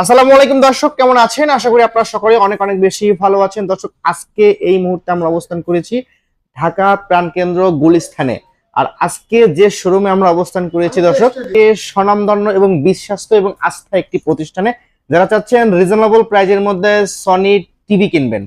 আসসালামু আলাইকুম দর্শক, কেমন আছেন? আশা করি আপনারা সকলে অনেক অনেক বেশি ভালো আছেন। দর্শক, আজকে এই মুহূর্তে আমরা অবস্থান করেছি ঢাকা প্রাণকেন্দ্র গুলিস্থানে। আর আজকে যে শোরুমে আমরা অবস্থান করেছি দর্শক, এ স্বনামধন্য এবং বিশ্বাস্ত এবং আস্থা একটি প্রতিষ্ঠানে। যারা চাচ্ছেন রিজনেবল প্রাইজের মধ্যে সনি টিভি কিনবেন,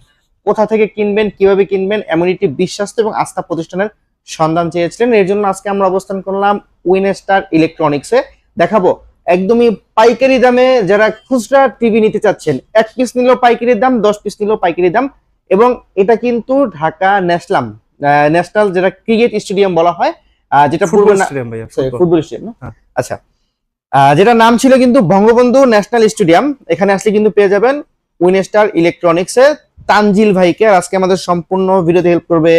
কোথা থেকে কিনবেন, কীভাবে কিনবেন, এমন একটি বিশ্বাস্ত এবং আস্থা প্রতিষ্ঠানের সন্ধান চেয়েছিলেন। এর জন্য আজকে আমরা অবস্থান করলাম উইনস্টার ইলেকট্রনিক্সে দেখাবো একদমই পাইকারি দামে যারা খুচরা টিভি নিতে চাচ্ছেন এক পিস নিলেও পাইকারি দাম দশ পিস নিলেও পাইকারি দাম এবং এটা কিন্তু ঢাকা ন্যাশনাল ন্যাশনাল যেটা ক্রিকেট স্টেডিয়াম বলা হয় যেটা football stadium football. Football stadium হ্যাঁ। আচ্ছা আহ, যেটা নাম ছিল কিন্তু বঙ্গবন্ধু ন্যাশনাল স্টেডিয়াম এখানে আসলে কিন্তু পেয়ে যাবেন উইনস্টার ইলেকট্রনিক্স এ তানজিল ভাইকে আজকে আমাদের সম্পূর্ণ ভিডিওতে হেল্প করবে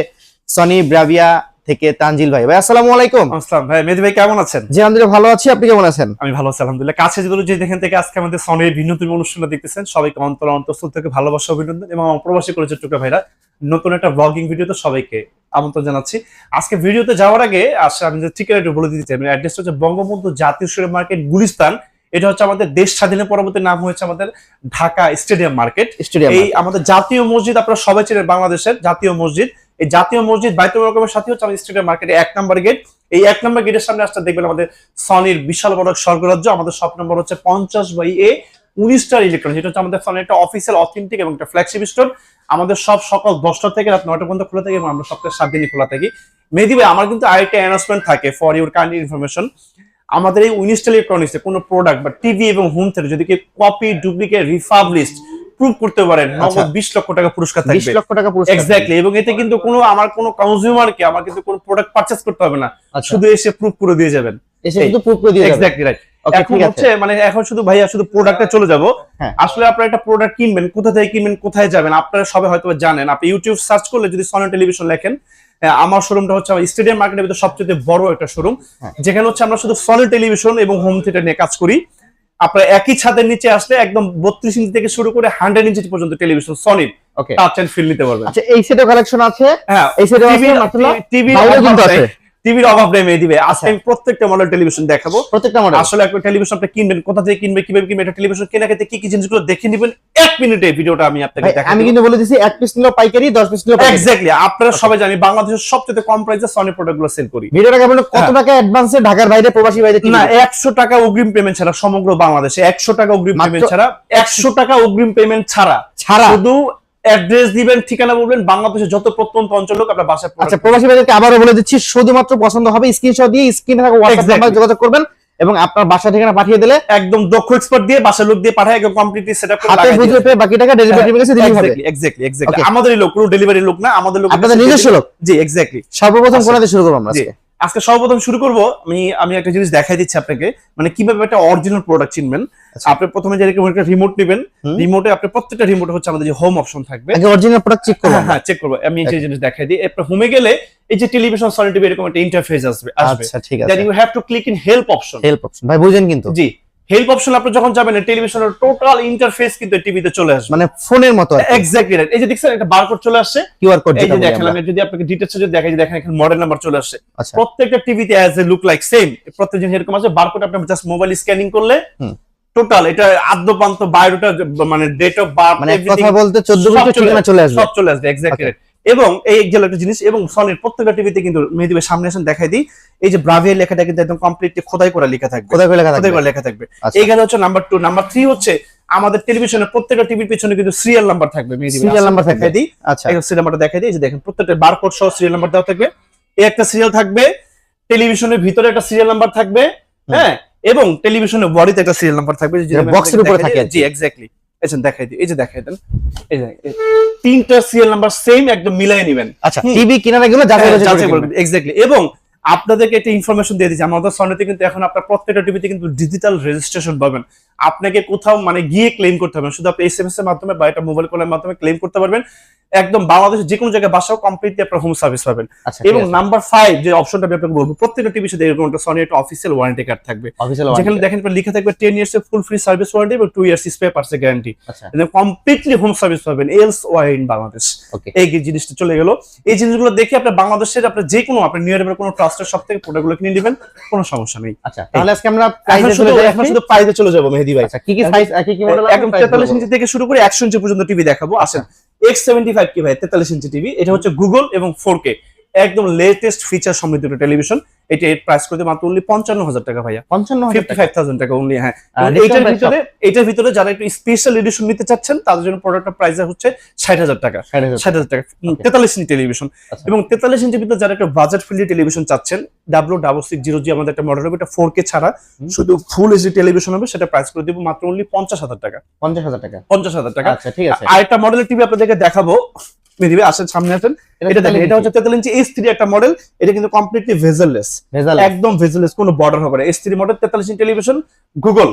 সনি ব্রাভিয়া থেকে তানজিল ভাই। ভাই আসসালামু আলাইকুম। আসসালাম ভাই মেহেদি ভাই কেমন আছেন? জি আলহামদুলিল্লাহ ভালো আছি। আপনি কেমন আছেন? আমি ভালো আছি আলহামদুলিল্লাহ। কাছে যদি যে যেখান থেকে আজকে আমাদের সনের ভিন্নতম অনুষ্ঠানটা দেখতেছেন সবাইকে অন্তর অন্তঃস্থল থেকে ভালোবাসা অভিনন্দন এবং আমার প্রবাসী করেছে টুকা ভাইরা। নতুন একটা ব্লগিং ভিডিওতে সবাইকে আমন্ত্রণ জানাচ্ছি। আজকে ভিডিওতে যাওয়ার আগে আসলে আমি যে ঠিকানা একটু বলে দিতে চাই অ্যাড্রেসটা হচ্ছে বঙ্গবন্ধু জাতীয় সুরে মার্কেট গুলিস্তান। এটা হচ্ছে আমাদের দেশ স্বাধীনের পরবর্তী নাম হয়েছে আমাদের ঢাকা স্টেডিয়াম মার্কেট। স্টেডিয়াম এই আমাদের জাতীয় মসজিদ আপনারা সবাই চেনেন বাংলাদেশের জাতীয় মসজিদ। এই জাতীয় মসজিদ বাইতুল রকমের সাথে হচ্ছে আমাদের স্টেডিয়াম মার্কেটে এক নম্বর গেট এই এক নম্বর গেটের সামনে আসতে দেখবেন আমাদের সনির বিশাল বড় স্বর্গরাজ্য। আমাদের শপ নম্বর হচ্ছে পঞ্চাশ বাই এ উনিশটার ইলেকট্রনিক যেটা হচ্ছে আমাদের একটা অফিসিয়াল অথেন্টিক এবং একটা ফ্ল্যাগশিপ স্টোর আমাদের সব সকাল দশটা থেকে রাত নয়টা পর্যন্ত খোলা থাকে এবং আমরা সপ্তাহে সাত দিনই খোলা থাকি। মেহেদি ভাই, আমার কিন্তু আরেকটা অ্যানাউন্সমেন্ট থাকে ফর ইউর কাইন্ড ইনফরমেশন আমাদের এই উনিশটা ইলেকট্রনিক্সে কোনো প্রোডাক্ট বা টিভি এবং হোম থিয়েটার যদি কপি ডুপ্লিকেট রিফাবলিশড প্রুভ করতে পারেন আচ্ছা। নগদ বিশ লক্ষ টাকা পুরস্কার থাকবে। লক্ষ টাকা পুরস্কার এক্স্যাক্টলি এবং এতে কিন্তু কোনো আমার কোনো কনজিউমারকে আমার কিন্তু কোনো প্রোডাক্ট পারচেজ করতে হবে না। আচ্ছা। শুধু এসে প্রুভ করে দিয়ে যাবেন। এসে কিন্তু প্রুফ করে দিয়ে যাবে এক্স্যাক্টলি রাইট এখন হচ্ছে মানে এখন শুধু ভাইয়া শুধু প্রোডাক্টে চলে যাব। হ্যাঁ। আসলে আপনারা একটা প্রোডাক্ট কিনবেন কোথা থেকে কিনবেন কোথায় যাবেন আপনারা সবাই হয়তো জানেন। আপনি ইউটিউব সার্চ করলে যদি সনি টেলিভিশন লেখেন আমার শোরুমটা হচ্ছে আমার স্টেডিয়াম মার্কেটের ভিতরে সবচেয়ে বড় একটা শোরুম হ্যাঁ। যেখানে হচ্ছে আমরা শুধু সনি টেলিভিশন এবং হোম থিয়েটার নিয়ে কাজ করি। আপনারা একই ছাদের নিচে আসলে একদম বত্রিশ ইঞ্চি থেকে শুরু করে হান্ড্রেড ইঞ্চি পর্যন্ত টেলিভিশন সনির ওকে টাচ অ্যান্ড ফিল নিতে পারবেন। আচ্ছা এই সেটও কালেকশন আছে? হ্যাঁ এই সেটও আছে অভাব কিন্তু আছে। টিভির অভাব নেই মেয়ে দিবে। আজকে আচ্ছা। আমি প্রত্যেকটা মডেল টেলিভিশন দেখাবো। প্রত্যেকটা মডেল আসলে একটা টেলিভিশন আপনি কিনবেন কোথা থেকে কিনবেন কীভাবে কিনবেন একটা টেলিভিশন কেনার ক্ষেত্রে কি কি জিনিসগুলো দেখে নেবেন এক মিনিটে ভিডিওটা আমি আপনাকে দেখাবো। আমি কিন্তু বলে দিছি এক পিস নিলেও পাইকারি দশ পিস নিলেও পাইকারি। এক্স্যাক্টলি আপনারা সবাই জানি বাংলাদেশের সবচেয়ে কম প্রাইসে সনি প্রোডাক্টগুলো সেল করি। ভিডিওটা কেমন? কত হ্যাঁ। টাকা অ্যাডভান্সে ঢাকার বাইরে প্রবাসী বাইরে না একশো টাকা অগ্রিম পেমেন্ট ছাড়া সমগ্র বাংলাদেশে একশো টাকা অগ্রিম পেমেন্ট ছাড়া একশো টাকা অগ্রিম পেমেন্ট ছাড়া। ছাড়া। শুধু অ্যাড্রেস দিবেন ঠিকানা বলবেন বাংলাদেশের যত প্রত্যন্ত অঞ্চল লোক আপনার বাসায় আচ্ছা প্রবাসী বাইরেকে আবারও বলে দিচ্ছি শুধুমাত্র পছন্দ হবে স্ক্রিনশট দিয়ে স্ক্রিনে থাকা হোয়াটসঅ্যাপ. নাম্বার যোগাযোগ করবেন এবং আপনার বাসা ঠিকানা পাঠিয়ে দিলে একদম দক্ষ এক্সপার্ট দিয়ে বাসার লোক দিয়ে পাঠায় একদম কমপ্লিটলি সেটআপ করে হাতে বুঝে পেয়ে বাকি টাকা ডেলিভারি হ্যাঁ, কাছে দিলেই হবে। এক্স্যাক্টলি এক্স্যাক্টলি এক্স্যাক্টলি আমাদেরই লোক কোনো ডেলিভারি লোক না আমাদের লোক আপনাদের নিজস্ব লোক? জি এক্স্যাক্টলি সর্বপ্রথম আচ্ছা। কোনাতে শুরু করব আমরা আজকে। আজকে সর্বপ্রথম শুরু করব। আমি আমি একটা জিনিস দেখাই দিচ্ছি আপনাকে। মানে কীভাবে একটা অরিজিনাল প্রোডাক্ট চিনবেন। আচ্ছা। আপনি প্রথমে যেরকম একটা রিমোট নেবেন রিমোটে আপনি প্রত্যেকটা রিমোট হচ্ছে আমাদের যে হোম অপশন থাকবে। আগে অরিজিনাল প্রোডাক্ট চেক করব হ্যাঁ হ্যাঁ চেক করব। আমি এই জিনিস দেখাই দিই। এরপর হোমে গেলে এই যে টেলিভিশন সনি টিভি এরকম একটা ইন্টারফেস আসবে আসবে। আচ্ছা ঠিক আছে। Then you have to click in help option help option ভাই বুঝেন কিন্তু। জি। হেল্প অপশন আপনি যখন যাবেন টেলিভিশনের টোটাল ইন্টারফেস কিন্তু টিভিতে চলে আসবে। মানে ফোনের মতো এক্স্যাক্টলি রাইট এই যে দেখছেন একটা বারকোড চলে আসছে। কিউআর কোড এই যে দেখেন আমি যদি আপনাকে ডিটেলস যদি দেখাই দেখেন এখানে মডেল নাম্বার চলে আসছে। আচ্ছা। প্রত্যেকটা টিভিতে as a look like same প্রত্যেক জিনিস এরকম আছে বারকোড আপনি জাস্ট মোবাইল স্ক্যানিং করলে টোটাল এটা আদ্যপান্ত বায়োডাটা মানে ডেট অফ বার্থ মানে কথা বলতে চোদ্দ সব মিনিট চলে ঠিকানা চলে আসবে। সব চলে আসবে এক্স্যাক্টলি এবং এই গেল একটা জিনিস এবং সনির প্রত্যেকটা টিভিতে কিন্তু মেহেদিবের সামনে আসেন দেখাই দিই। এই যে ব্রাভিয়ার লেখাটা কিন্তু একদম কমপ্লিটলি খোদাই করা লেখা থাকবে। কোথায় করে লেখা খোদাই করা লেখা থাকবে। আচ্ছা। এই গেল হচ্ছে নাম্বার টু নাম্বার থ্রি হচ্ছে আমাদের টেলিভিশনের প্রত্যেকটা টিভির পিছনে কিন্তু সিরিয়াল নাম্বার থাকবে number থাকবে। দেখাই দিই। আচ্ছা। এই সিরিয়াল নাম্বারটা দেখাই দিই। এই যে দেখেন প্রত্যেকটা বারকোড সহ সিরিয়াল নাম্বার দেওয়া থাকবে। এই একটা সিরিয়াল থাকবে টেলিভিশনের ভিতরে একটা সিরিয়াল নাম্বার থাকবে হ্যাঁ? এবং টেলিভিশনের বডিতে একটা সিরিয়াল নাম্বার থাকবে। এর উপরে থাকে। জি এক্স্যাক্টলি এসেন দেখাই দিই এই যে দেখাই দেন। এই যে তিনটা সিএল নাম্বার সেম একদম মিলাই নেবেন। আচ্ছা টিভি কেনার আগে যাচাই বাছাই করে এক্স্যাক্টলি এবং আপনাদেরকে একটা ইনফরমেশন দিয়ে দিচ্ছি আমাদের সনেতে কিন্তু এখন আপনার প্রত্যেকটা টিভিতে কিন্তু ডিজিটাল রেজিস্ট্রেশন পাবেন। আপনাকে কোথাও মানে গিয়ে ক্লেম করতে হবে শুধু আপনি এসএমএস এর মাধ্যমে বা একটা মোবাইল কলের মাধ্যমে ক্লেম করতে পারবেন। একদম বাংলাদেশের যে কোনো জায়গায় বাসাও কমপ্লিটলি আপনার হোম সার্ভিস পাবেন। আচ্ছা এবং নাম্বার ফাইভ যে অপশনটা আমি আপনাকে বলব প্রত্যেকটা টিভির সাথে এরকম একটা সনি একটা অফিসিয়াল ওয়ারেন্টি কার্ড থাকবে। যেখানে দেখেন লেখা থাকবে টেন ইয়ার্স এর ফুল ফ্রি সার্ভিস ওয়ারেন্টি এবং two years spare parts guarantee completely home service পাবেন এলস ওয়াই ইন বাংলাদেশ এই জিনিসটা চলে গেল। এই জিনিসগুলো দেখে আপনার বাংলাদেশের আপনার যে কোনো আপনার নিয়ার কোনো ট্রাস্টের সব থেকে প্রোডাক্টগুলো কিনে নেবেন কোনো সমস্যা নেই। আচ্ছা তাহলে আজকে আমরা শুধু প্রাইজে চলে যাব মেহেদি ভাই আচ্ছা কি কি সাইজ কি কি মডেল একদম তেতাল্লিশ ইঞ্চি থেকে শুরু করে একশো ইঞ্চি পর্যন্ত টিভি দেখাবো। আসেন এক্স সেভেন্টি ফাইভ কি ভাই? তেতাল্লিশ ইঞ্চি টিভি। এটা হচ্ছে গুগল এবং ফোর কে একদম লেটেস্ট ফিচার সমৃদ্ধ টেলিভিশন এটা এর প্রাইস করতে মাত্র অনলি পঞ্চান্ন হাজার টাকা ভাইয়া। 55 fifty five thousand taka only হ্যাঁ। price ভিতরে এটার ভিতরে যারা একটু স্পেশাল এডিশন নিতে চাচ্ছেন তাদের জন্য প্রোডাক্টের প্রাইস হচ্ছে ষাট হাজার টাকা। ষাট হাজার টাকা। তেতাল্লিশ ইঞ্চি টেলিভিশন আচ্ছা। এবং তেতাল্লিশ ইঞ্চির ভিতরে যারা একটা বাজেট ফ্রেন্ডলি টেলিভিশন চাচ্ছেন W double six zero G আমাদের একটা মডেল হবে এটা ফোর কে ছাড়া। শুধু ফুল এইচডি টেলিভিশন হবে সেটা প্রাইস করে দিব মাত্র অনলি পঞ্চাশ হাজার টাকা। 50000 টাকা। পঞ্চাশ হাজার টাকা। আচ্ছা ঠিক আছে। আরেকটা মডেলের টিভি আপনাদেরকে দেখাবো। আসেন সামনে আসেন। এটা দেখেন এটা হচ্ছে তেতাল্লিশ ইঞ্চি এস থ্রি একটা মডেল এটা কিন্তু কমপ্লিটলি ভেজেললেস ভেজাল একদম ভেজেললেস কোনো বর্ডার হবে না। এস থ্রি মডেল তেতাল্লিশ ইঞ্চি টেলিভিশন গুগল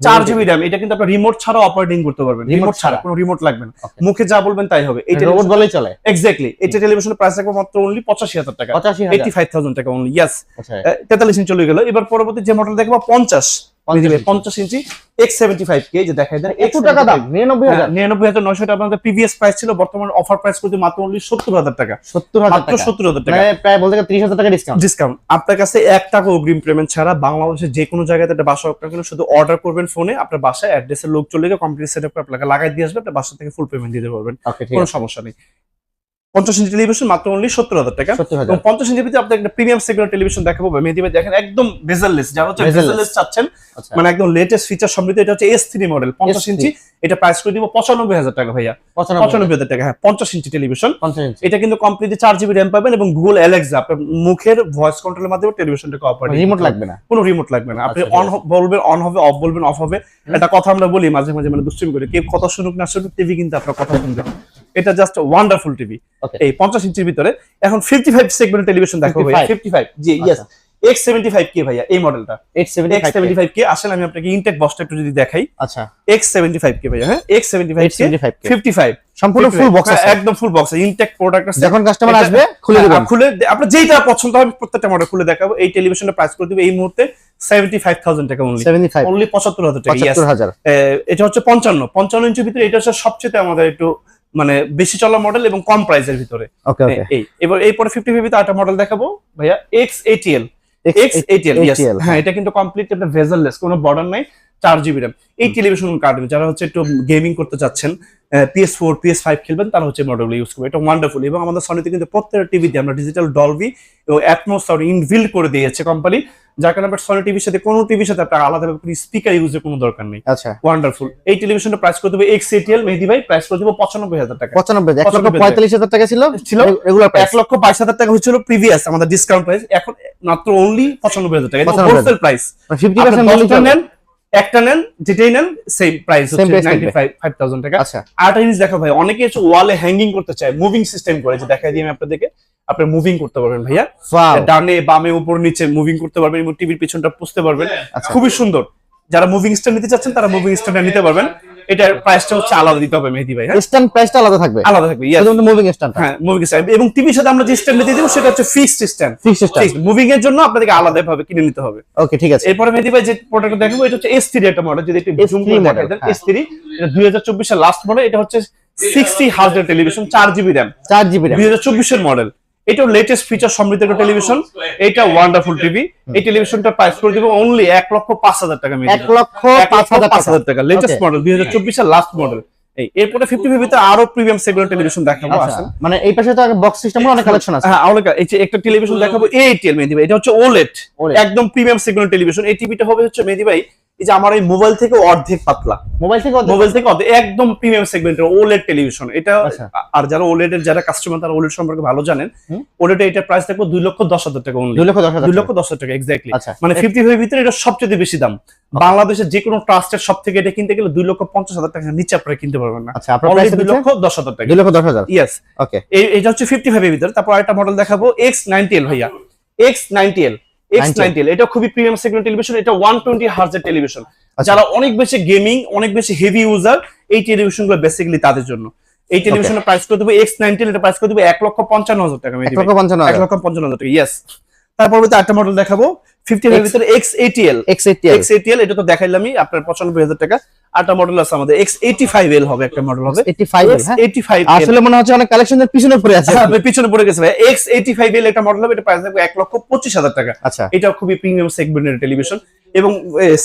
চার জিবি র্যাম এটা কিন্তু আপনার রিমোট ছাড়া অপারেটিং করতে পারবেন। রিমোট ছাড়া? কোনো রিমোট লাগবে না। মুখে যা বলবেন তাই হবে। এই রোবট বলেই চলে। এক্স্যাক্টলি এটা টেলিভিশনের প্রাইস রাখব মাত্র অনলি পঁচাশি হাজার টাকা। 85000 eighty five thousand taka only yes আচ্ছা। তেতাল্লিশ ইঞ্চি চলে গেল। এবার পরবর্তী যে মডেল দেখব পঞ্চাশ। 50 ইঞ্চি। পঞ্চাশ ইঞ্চি এক্স সেভেন্টি ফাইভ কে যে দেখাই দেন এত টাকা দাম? 99000 নিরানব্বই হাজার। নয়শো টাকা। আমাদের প্রিভিয়াস প্রাইস ছিল বর্তমানে অফার প্রাইস করতে মাত্র অনলি সত্তর হাজার টাকা। 70000 মাত্র টাকা। মানে প্রায় বলতে গেলে 30000 টাকা ডিসকাউন্ট ডিসকাউন্ট আপনার কাছে এক টাকা অগ্রিম পেমেন্ট ছাড়া বাংলাদেশের যে কোনো জায়গাতে একটা বাসা না শুধু অর্ডার করবেন ফোনে আপনার বাসায় অ্যাড্রেসের লোক চলে গিয়ে কমপ্লিট আপনাকে লাগাই দিয়ে আসবে আপনার বাসা থেকে ফুল পেমেন্ট দিতে পারবেন। কোনো সমস্যা নেই। পঞ্চাশ ইঞ্চি টেলিভিশন মাত্র অনলি সত্তর হাজার টাকা। এবং পঞ্চাশ ইঞ্চির ভিতরে আপনার একটা প্রিমিয়াম সেগুলো টেলিভিশন দেখাবো মেহেদি ভাই দেখেন একদম বেজারলেস যারা হচ্ছে। বেজারলেস চাচ্ছেন। আচ্ছা। মানে একদম লেটেস্ট ফিচার সমৃদ্ধ এটা হচ্ছে এস থ্রি মডেল পঞ্চাশ ইঞ্চি। এটা প্রাইস করে দিব পঁচানব্বই হাজার টাকা ভাইয়া। পঁচানব্বই। হাজার টাকা হ্যাঁ পঞ্চাশ ইঞ্চি টেলিভিশন এটা কিন্তু কমপ্লিটলি চার জিবি র্যাম পাবেন এবং গুগল অ্যালেক্সা আপনার মুখের ভয়েস কন্ট্রোলের মাধ্যমে টেলিভিশনটাকে অপারেট রিমোট লাগবে না? কোনো রিমোট লাগবে না। আপনি আচ্ছা, অন বলবেন অন হবে অফ বলবেন অফ হবে। একটা কথা আমরা বলি মাঝে মাঝে মানে দুষ্টুমি করি। কেউ কথা শুনুক না শুনুক টিভি কিন্তু আপনার কথা শুনবে। এটা জাস্ট ওয়ান্ডারফুল টিভি এই পঞ্চাশ ইঞ্চির ভিতরে। এখন ফিফটি ফাইভ সেগমেন্ট টেলিভিশন দেখো 55 ফিফটি ফাইভ জি yes X seventy five K ভাইয়া এই মডেলটা এক্স 875 সেভেন্টি ফাইভ কে আসলে আমি আপনাকে ইনটেক বক্সটা একটু যদি দেখাই। আচ্ছা। এক্স সেভেন্টি ফাইভ কে ভাইয়া হ্যাঁ? X seventy five K 875 fifty five সম্পূর্ণ ফুল বক্স আছে। একদম ফুল বক্স ইনটেক প্রোডাক্ট আছে। যখন কাস্টমার আসবে খুলে হ্যাঁ, দিবেন। খুলে দে- আপনার যেইটা পছন্দ হবে প্রত্যেকটা মডেল খুলে দেখাবো। এই টেলিভিশনের প্রাইস করে দিবে এই মুহূর্তে সেভেন্টি ফাইভ থাউজেন্ড টাকা অনলি 75 অনলি পঁচাত্তর হাজার টাকা yes। 75000 এটা হচ্ছে পঞ্চান্ন। পঞ্চান্ন ইঞ্চির ভিতরে এটা হচ্ছে সবচেয়ে আমাদের একটু মানে বেশি চলা মডেল এবং কম প্রাইসের ভিতরে। এই এবার এই পরে ফিফটি ফিফটি ফিফটিতে একটা মডেল দেখাবো। ভাইয়া এক্স এটিএল এক্স এটিএল হ্যাঁ এটা কিন্তু কমপ্লিট একটা ভেজারলেস কোনো বর্ডার নাই। চার জিবি র্যাম এই টেলিভিশন কার্ড যারা হচ্ছে একটু গেমিং করতে চাচ্ছেন পিএস ফোর পিএস ফাইভ খেলবেন তারা হচ্ছে মডেল ইউজ করবে। এটা ওয়ান্ডারফুল এবং আমাদের সনিতে কিন্তু প্রত্যেকটা টিভিতে আমরা ডিজিটাল ডলবি এবং অ্যাটমোস্টার ইনবিল্ড করে দিয়েছে কোম্পানি যার কারণে আপনার সনি টিভির সাথে কোনো টিভির সাথে আপনার আলাদাভাবে স্পিকার ইউজের কোনো দরকার নেই। আচ্ছা। ওয়ান্ডারফুল এই টেলিভিশনটা প্রাইস করে দেবে এক্স এটিএল মেহেদি ভাই প্রাইস করে দেবো পঁচানব্বই হাজার টাকা। 95 1 লক্ষ 95 45000 টাকা ছিল? ছিল। রেগুলার এক লক্ষ বাইশ হাজার টাকা হচ্ছিল প্রিভিয়াস আমাদের ডিসকাউন্ট প্রাইস এখন মাত্র অনলি পঁচানব্বই হাজার টাকা। হোলসেল প্রাইস 50% মূল্য নেন একটা নেন যেটাই নেন সেম প্রাইস হচ্ছে price নাইনটি থাকবে। ফাইভ ফাইভ থাউজেন্ড টাকা। আচ্ছা। আরেকটা জিনিস দেখা ভাই অনেকে এসে ওয়ালে হ্যাঙ্গিং করতে চায় মুভিং সিস্টেম করে যে দেখা দিয়ে আমি আপনাদেরকে আপনি মুভিং করতে পারবেন ভাইয়া। ডানে বামে উপর নিচে মুভিং করতে পারবেন এবং টিভির পিছনটা পুষতে পারবেন। আচ্ছা। খুবই সুন্দর। যারা মুভিং স্ট্যান্ড নিতে চাচ্ছেন তারা মুভিং স্ট্যান্ড নিতে পারবেন। এটার প্রাইসটা হচ্ছে আলাদা দিতে হবে মেহেদি ভাই স্ট্যান্ড প্রাইসটা আলাদা থাকবে। আলাদা থাকবে। শুধু মুভিং স্ট্যান্ড হ্যাঁ মুভিং স্ট্যান্ড এবং টিভির সাথে আমরা যে স্ট্যান্ড দিয়ে দিব সেটা হচ্ছে fixed stand fixed stand moving এর জন্য আপনাদেরকে আলাদা ভাবে কিনে নিতে হবে। ওকে ঠিক আছে। এরপরে মেহেদি ভাই যে প্রোডাক্ট দেখাবো এটা হচ্ছে এস থ্রি একটা মডেল যদি একটু জুম করে দেখাই দেন হ্যাঁ। এস থ্রি এটা দুই হাজার চব্বিশের লাস্ট মডেল এটা হচ্ছে সিক্সটি হাজার টেলিভিশন চার জিবি র্যাম 4 জিবি দুই হাজার চব্বিশের মডেল এটাও লেটেস্ট ফিচার সমৃদ্ধ একটা টেলিভিশন এটা ওয়ান্ডারফুল টিভি এই টেলিভিশনটা প্রাইস করে দিব অনলি এক লক্ষ পাঁচ হাজার টাকা মেহেদি 1 লক্ষ এক লক্ষ 5000 পাঁচ টাকা। হাজার টাকা লেটেস্ট মডেল দুই হাজার চব্বিশের লাস্ট মডেল এই এরপরে ফিফটি ফিফটিতে আরও প্রিমিয়াম সেগুলো টেলিভিশন দেখাবো আচ্ছা। আসেন। মানে এই পাশে তো বক্স সিস্টেমের অনেক কালেকশন আছে। হ্যাঁ অনেক এই যে একটা টেলিভিশন দেখাবো এইটিএল মেহেদি ভাই এটা হচ্ছে ওলেট একদম প্রিমিয়াম সিগন্যাল টেলিভিশন এই টিভিটা হবে হচ্ছে মেহেদি ভাই এই যে আমার এই মোবাইল থেকে অর্ধেক পাতলা। মোবাইল থেকে মোবাইল থেকে অর্ধেক একদম প্রিমিয়াম সেগমেন্টের ওলেড টেলিভিশন। এটা আচ্ছা। আর যারা ওলেড এর যারা কাস্টমার তারা ওলেড সম্পর্কে ভালো জানেন। ওলেড এটা প্রাইস দেখব দুই লক্ষ দশ হাজার টাকা অনলি দুই লক্ষ দশ দুই লক্ষ দশ হাজার টাকা এক্স্যাক্টলি আচ্ছা। মানে ফিফটি ফাইভ ভিতরে এটা সবচেয়ে বেশি দাম। বাংলাদেশের যে কোনো ট্রাস্টের সব থেকে এটা কিনতে গেলে দুই লক্ষ পঞ্চাশ হাজার টাকা নিচে আপনারা কিনতে পারবেন না। আচ্ছা আপনার প্রাইস দুই লক্ষ দশ হাজার টাকা। দুই লক্ষ দশ হাজার? ইয়েস ওকে এই এটা হচ্ছে ফিফটি ফাইভ এর ভিতরে। তারপর আরেকটা মডেল দেখাবো এক্স নাইনটি এল ভাইয়া। X ninety L X 90L ninety L এটা খুবই প্রিমিয়াম সেগমেন্ট টেলিভিশন এটা ওয়ান টোয়েন্টি হার্জের টেলিভিশন। যারা অনেক বেশি গেমিং অনেক বেশি হেভি ইউজার এই টেলিভিশনগুলো বেসিক্যালি তাদের জন্য। এই টেলিভিশনের প্রাইস করে দেবো এক্স নাইনটিন এটা প্রাইস করে দেবো এক লক্ষ পঞ্চান্ন হাজার টাকা এক লক্ষ পঞ্চান্ন এক লক্ষ পঞ্চান্ন হাজার টাকা ইয়েস তারপর একটা মডেল দেখাবো ফিফটি এর ভিতরে X ATL X ATL X ATL এটা তো দেখাইলামই আপনার পঁচানব্বই হাজার টাকা। আরেকটা মডেল আছে আমাদের। এক্স এইটি ফাইভ এল হবে একটা মডেল হবে। 85 হ্যাঁ? এইটি ফাইভ আসলে মনে হচ্ছে অনেক কালেকশনের পিছনে পড়ে আছে। হ্যাঁ, পিছনে পড়ে গেছে ভাই। এক্স এইটি ফাইভ এল একটা মডেল হবে এটা প্রাইস থাকবে এক লক্ষ পঁচিশ হাজার টাকা। আচ্ছা। এটা খুবই প্রিমিয়াম সেগমেন্টের টেলিভিশন এবং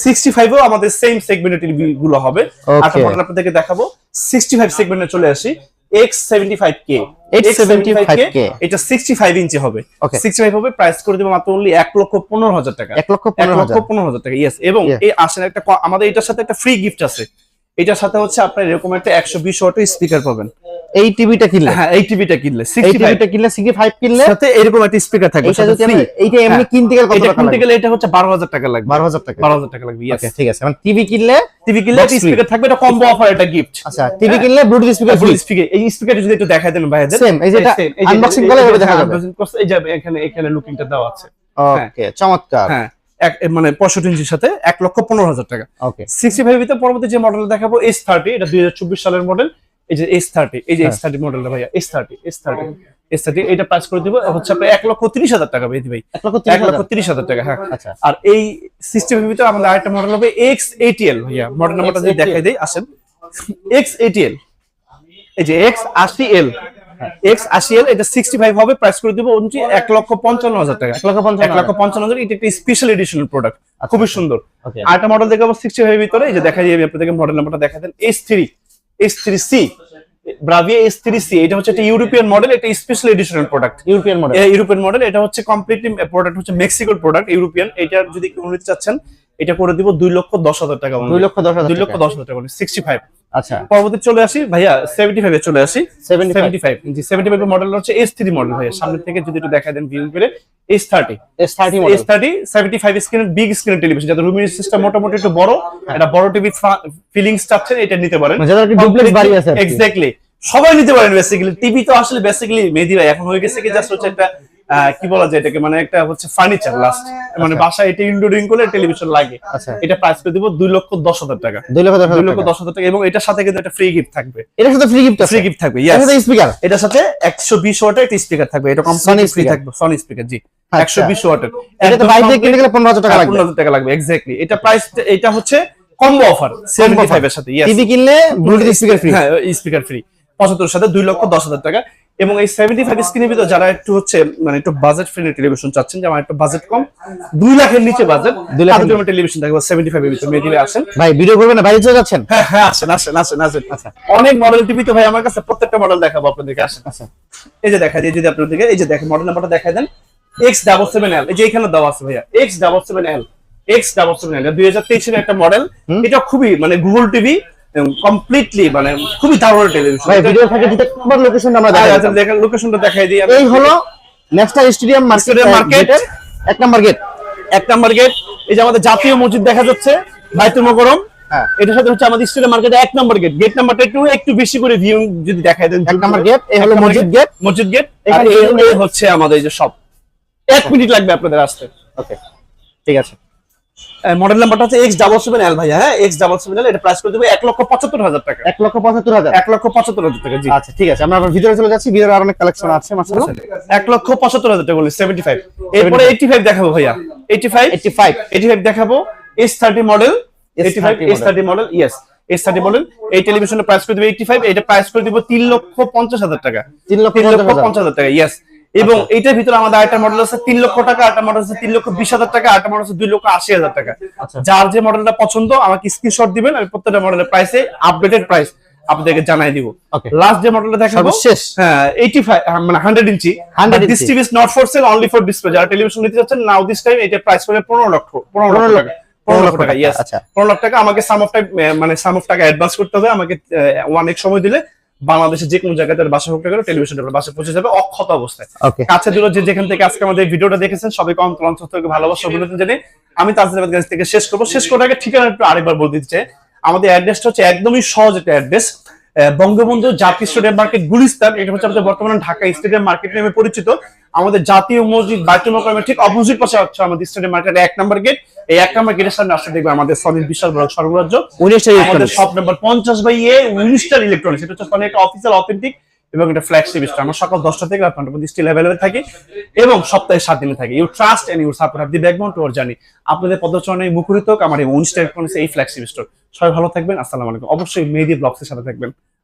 সিক্সটি ফাইভও আমাদের সেম সেগমেন্টের টিভি গুলো হবে। আচ্ছা মডেল আপনাদেরকে দেখাবো। সিক্সটি ফাইভ সেগমেন্টে চলে আসি। এক্স সেভেন্টি ফাইভ কে এটা ইঞ্চি হবে। Okay. সিক্সটি ফাইভ হবে প্রাইস করে দেবো মাত্র অনলি লক্ষ পনেরো হাজার টাকা। লক্ষ এক পনেরো লক্ষ হাজার পনেরো হাজার টাকা ইয়েস এবং এই আসেন একটা আমাদের এটার সাথে একটা ফ্রি গিফট আছে। এটার সাথে হচ্ছে আপনার এরকম একটা একশো বিশ ওয়াটের স্পিকার পাবেন। এই টিভিটা কিনলে। হ্যাঁ এই টিভিটা কিনলে কিনলে সিক্সটি ফাইভ কিনলে সাথে এরকম একটা স্পিকার থাকবে যদি এইটা এমনি কিনতে গেলে কত এটা টাকা কিনতে গেলে এটা হচ্ছে বারো হাজার টাকা লাগবে। বারো হাজার টাকা। বারো হাজার টাকা লাগবে ইয়েস ঠিক আছে। মানে টিভি কিনলে টিভি কিনলে স্পিকার থাকবে এটা কম্বো অফার এটা গিফট আচ্ছা টিভি কিনলে ব্লুটুথ স্পিকার ফ্রি স্পিকার এই স্পিকার যদি একটু দেখাই দেন ভাইয়াদের। Same, এই যে এটা এই- করলে দেখা হ্যাঁ, যাবে। unboxing করছে, এই যে এখানে এখানে লুকিংটা দেওয়া আছে। ওকে চমৎকার। হ্যাঁ এক মানে পঁয়ষট্টি ইঞ্চির সাথে এক লক্ষ পনেরো হাজার টাকা। ওকে সিক্সটি ফাইভ ভিতরে পরবর্তী যে মডেল দেখাবো এস থার্টি এটা দুই হাজার চব্বিশ সালের মডেল এই যে এস থার্টি এই যে। এস থার্টি মডেলটা ভাইয়া S thirty S thirty S thirty এটা প্রাইস করে দিব হচ্ছে আপনার এক লক্ষ তিরিশ হাজার টাকা ভাই। এক লক্ষ তিরিশ হাজার। টাকা হ্যাঁ। আচ্ছা। আর এই ভিতরে আমাদের আরেকটা মডেল হবে এক্স এটিএল ভাইয়া। মডেল নাম্বারটা যদি দেখাই দেই আসেন। এক্স এটিএল এই যে এক্স আশি এল এক্স আশি এল এটা সিক্সটি ফাইভ হবে প্রাইস করে দিব উনটি এক লক্ষ পঞ্চান্ন হাজার টাকা। এক লক্ষ পঞ্চান্ন এক লক্ষ পঞ্চান্ন হাজার এটা একটা স্পেশাল এডিশনাল প্রোডাক্ট খুবই সুন্দর। আরেকটা মডেল দেখাবো সিক্সটি ফাইভ ভিতরে এই যে দেখা যায় আমি আপনাদেরকে মডেল নাম্বারটা দেখা দেন S three S three C Bravia S three C এটা হচ্ছে একটা ইউরোপিয়ান মডেল এটা special additional product European model European model এটা হচ্ছে কমপ্লিটলি প্রোডাক্ট হচ্ছে মেক্সিকোর প্রোডাক্ট ইউরোপিয়ান এটা যদি কেউ নিতে চাচ্ছেন এটা করে দিব দুই লক্ষ দশ হাজার টাকা দুই লক্ষ দশ হাজার দুই লক্ষ দশ হাজার টাকা সিক্সটি ফাইভ আচ্ছা। পরবর্তী চলে আসি ভাইয়া সেভেন্টি ফাইভে চলে আসি। সেভেন্টি ফাইভ জি সেভেন্টি ফাইভ মডেল হচ্ছে এস থ্রি মডেল ভাইয়া। সামনে থেকে যদি একটু দেখা দেন ভিউ করে S thirty S thirty S thirty seventy five স্ক্রিনের বিগ স্ক্রিনের টেলিভিশন যাদের রুম সিস্টেম মোটামুটি একটু বড় এটা বড় টিভি ফিলিংস চাচ্ছেন এটা নিতে পারেন। মানে যাদের ডুপ্লেক্স বাড়ি আছে এক্স্যাক্টলি সবাই নিতে পারেন বেসিক্যালি টিভি তো আসলে বেসিক্যালি মেহেদি ভাই এখন হয়ে গেছে কি? জাস্ট হচ্ছে একটা কি বলা যায় এটাকে? মানে একটা হচ্ছে ফার্নিচার লাস্ট মানে বাসায় এটা ইনডোরিং করলে টেলিভিশন লাগে। আচ্ছা। এটা প্রাইস করে দিব দুই লক্ষ দশ হাজার টাকা। দুই লক্ষ দশ দুই লক্ষ টাকা। দশ হাজার টাকা। এবং এটার সাথে কিন্তু একটা ফ্রি গিফট থাকবে। এটার সাথে ফ্রি গিফট ফ্রি গিফট থাকবে স্পিকার এটার সাথে একশো বিশ ওয়াটের একটা স্পিকার থাকবে। এটা কমপ্লিট ফ্রি থাকবে সনি স্পিকার জি। আচ্ছা। একশো বিশ ওয়াটের। এটা তো বাইরে থেকে কিনতে গেলে পনেরো হাজার টাকা হ্যাঁ, লাগবে। পনেরো হাজার টাকা লাগবে এক্স্যাক্টলি এটা প্রাইস এটা হচ্ছে কম্বো অফার সেভেন্টি ফাইভ এর সাথে। টিভি কিনলে ব্লুটুথ স্পিকার ফ্রি হ্যাঁ স্পিকার ফ্রি পঁচাত্তর সাথে দুই লক্ষ দশ হাজার টাকা। এবং এই সেভেন্টি ফাইভ স্ক্রিনের ভিতরে যারা একটু হচ্ছে মানে একটু বাজেট ফ্রেন্ডলি টেলিভিশন চাচ্ছেন যে আমার একটু বাজেট কম দুই লাখের নিচে বাজেট দুই লাখ জন্য টেলিভিশন থাকবে সেভেন্টি ফাইভ এর ভিতরে মেয়ে দিলে আসেন। ভাই ভিডিও করবেন না বাইরে চলে যাচ্ছেন? হ্যাঁ হ্যাঁ আসেন আসেন আসেন আসেন। আচ্ছা। অনেক মডেল টিভি তো ভাই আমার কাছে প্রত্যেকটা মডেল দেখাবো আপনাদেরকে আসেন। আচ্ছা। এই যে দেখা যায় যদি আপনাদেরকে এই যে দেখেন মডেল নাম্বারটা দেখা দেন। এক্স ডাবল সেভেন এল এই যে এখানে দেওয়া আছে ভাইয়া X double seven L X double seven L দুই হাজার তেইশের একটা মডেল এটা খুবই মানে গুগল টিভি কমপ্লিটলি মানে খুবই দারুণ টেলিভিশন ভাই ভিডিও থাকে যদি একবার লোকেশনটা আমরা দেখাই আচ্ছা দেখেন লোকেশনটা দেখাই দিই। এই হলো ন্যাশনাল স্টেডিয়াম মার্কেট market। এক নাম্বার গেট এক নাম্বার গেট এই যে আমাদের জাতীয় মসজিদ দেখা যাচ্ছে বাইতুল মোকরম হ্যাঁ। এটার সাথে হচ্ছে আমাদের স্টেডিয়াম মার্কেটে এক নম্বর গেট গেট নাম্বারটা একটু একটু বেশি করে ভিউ যদি দেখাই দেন। এক নাম্বার গেট এই হলো মসজিদ গেট মসজিদ গেট এখানে এই- এই হচ্ছে আমাদের এই যে সব এক মিনিট লাগবে আপনাদের আসতে। ওকে ঠিক আছে। মডেল নাম্বারটা হচ্ছে এক্স ডাবল সেভেন এল ভাইয়া হ্যাঁ? এক্স ডাবল সেভেন এল এটা প্রাইস করে দেবে এক লক্ষ পঁচাত্তর হাজার টাকা। এক লক্ষ পঁচাত্তর হাজার? এক লক্ষ পঁচাত্তর হাজার টাকা জি। আচ্ছা ঠিক আছে আমরা আবার ভিতরে চলে যাচ্ছি ভিতরে আর অনেক কালেকশন আছে মাসাল্লাহ এক লক্ষ পঁচাত্তর হাজার টাকা বলি সেভেন্টি ফাইভ এরপরে এইটি ফাইভ দেখাবো ভাইয়া। এইটি ফাইভ 85 এইটি ফাইভ দেখাবো S thirty model eighty five S30 S thirty model yes S thirty model এই টেলিভিশনের প্রাইস করে দেবে এইটি ফাইভ এটা প্রাইস করে দিব তিন লক্ষ পঞ্চাশ হাজার টাকা। তিন লক্ষ। পঞ্চাশ হাজার। টাকা ইয়েস এবং এইটার ভিতরে আমাদের আরেকটা মডেল আছে তিন লক্ষ টাকা আরেকটা মডেল আছে তিন লক্ষ বিশ হাজার টাকা আরেকটা মডেল আছে দুই লক্ষ আশি হাজার টাকা। আচ্ছা। যার যে মডেলটা পছন্দ আমাকে স্ক্রিনশট দিবেন আমি প্রত্যেকটা মডেলের প্রাইসে আপডেটেড প্রাইস আপনাদেরকে জানাই দিব। লাস্ট যে মডেলটা দেখাবো সর্বশেষ। হ্যাঁ এইটি ফাইভ মানে হান্ড্রেড ইঞ্চি। 100 this TV is not for sale only for display যারা টেলিভিশন নিতে যাচ্ছেন নাও দিস টাইম এটা প্রাইস করে পনেরো লক্ষ পনেরো লক্ষ টাকা। পনেরো লক্ষ টাকা ইয়েস আচ্ছা। পনেরো লক্ষ টাকা আমাকে সাম অফ টাইম মানে সাম অফ টাকা অ্যাডভান্স করতে হবে আমাকে ওয়ান এক সময় দিলে বাংলাদেশে যে কোনো জায়গায় তার বাসা হোক না কেন টেলিভিশন বাসা পৌঁছে যাবে অক্ষত অবস্থায়। ওকে কাছে দূরে যে যেখান থেকে আজকে আমাদের ভিডিওটা দেখেছেন সবাই কম অন্তর থেকে ভালোবাসা অভিনন্দন জানিয়ে আমি তাজদের কাছ থেকে শেষ করব। শেষ করার আগে ঠিকানা একটু আরেকবার বলে দিতে চাই। আমাদের অ্যাড্রেসটা হচ্ছে একদমই সহজ একটা অ্যাড্রেস বঙ্গবন্ধু জাতীয় স্টেডিয়াম মার্কেট গুলিস্তান এটা হচ্ছে আমাদের বর্তমানে ঢাকা স্টেডিয়াম মার্কেট নামে পরিচিত। আমাদের জাতীয় মসজিদ বাইতুল মোকাররমের ঠিক অপোজিট পাশে হচ্ছে আমাদের স্টেডিয়াম মার্কেট এক নম্বর গেট। এই এক নম্বর গেটের সামনে আসলে দেখবে আমাদের সনির বিশাল বড় সর্বরাজ্য। উনিশটা আমাদের শপ নাম্বার পঞ্চাশ বাই এ উনিশটার ইলেকট্রনিক্স এটা হচ্ছে সনির একটা অফিসিয়াল অথেন্টিক এবং এটা ফ্ল্যাগশিপ স্টোর আমরা সকাল দশটা থেকে নটা পর্যন্ত স্টিল অ্যাভেলেবেল থাকি এবং সপ্তাহে সাত দিনে থাকি। You trust and your support the backbone to journey আপনাদের পদচরণে মুখরিত আমার এই অনুষ্ঠান এই ফ্ল্যাগশিপ স্টোর সবাই ভালো থাকবেন। আসসালামু আলাইকুম। অবশ্যই মেহেদি ব্লগসের সাথে থাকবেন।